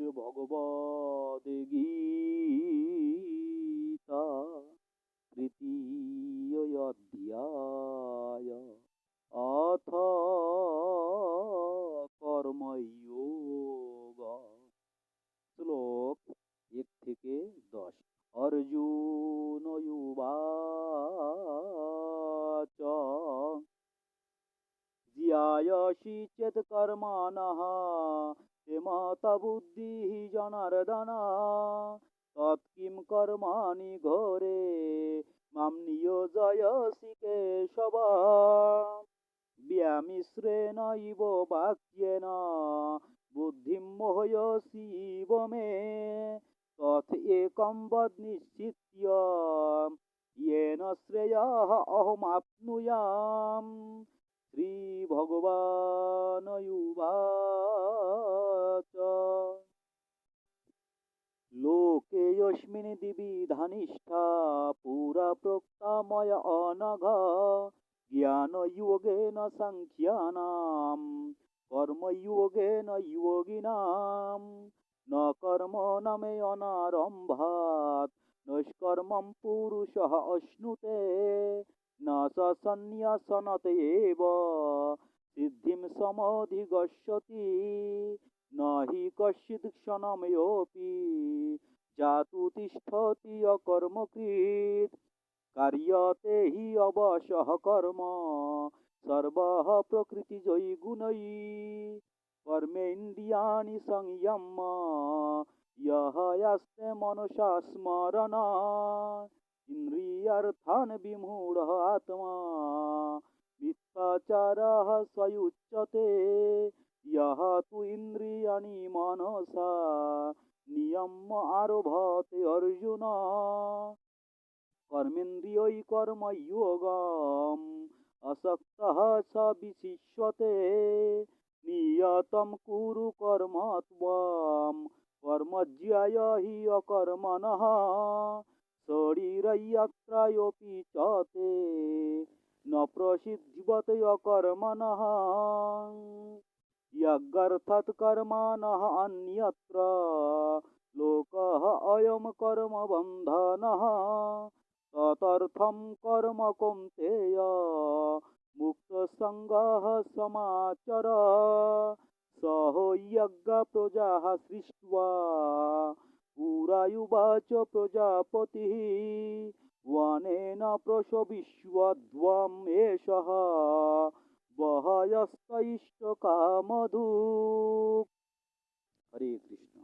শ্রীমদ্ ভগবদ্ গীতা তৃতীয় অধ্যায়। অথ কর্ময়োগ শ্লোক এক থেকে দশ। অর্জুন জ্ঞায়সি চেত কর্মাণः ते माता बुद्धिः जनार्दन तत्किं कर्माणि घोरे मां नियोजयसि केशव व्यामिश्रेण इव वाक्येन बुद्धिं मोहयसीव मे तथ एकं वद निश्चित्य येन श्रेयः अहमाप्नुयाम् শ্রী ভগবান লোকে অস্মিন দিবি ধানিষ্ঠা, পুরা প্রক্তাময় অনঘ, জ্ঞান যোগেন সাংখ্যানাম কর্মযোগেন যোগিনাম। ন কর্ম নামে অনারম্ভাত, নৈষ্কর্মম পুরুষ অশ্নুতে ন সন্ন্যাসনত এব সিদ্ধিম সমধিগস্যতি ন হি কশ্চিৎ ক্ষণমেয়পি জাতু তিষ্ঠতি অকর্মকৃত কার্যতে হি অবশহ কর্ম সর্ব প্রকৃতি জয়ী গুণয়ী কর্মেন্দ্রিয়াণি সংযম ইহয়াস্তে মনসা স্মরণ ইন্দ্রিয়ার্থান বিমূঢ় আত্মা মিথ্যাচারাহ স্বয়ুচ্যতে ইহ তু ইন্দ্রিয়াণি মানসা নিয়ম আরভতে অর্জুন। কর্মেন্দ্রিয়ই কর্ম যোগম অসক্ত স বিশিষ্যতে, নিয়তম কুরু কর্ম কর্মজ্যায় হি অকর্মণ। अकर्मणः शरीरयात्रायोऽपि च ते न प्रसिद्धिवत अकर्मणः। यज्ञार्थात् कर्माणः अन्यत्र। लोकः अयं कर्मबन्धनः। तदर्थं कर्म कौन्तेय। मुक्तसङ्गः समाचर। सहो यज्ञप्रजाः सृष्ट्वा। पुरायुवाच प्रजापतिः वानेन प्रसविश्वध्वम् एषः वहयस्त इष्टकामधू हरे कृष्ण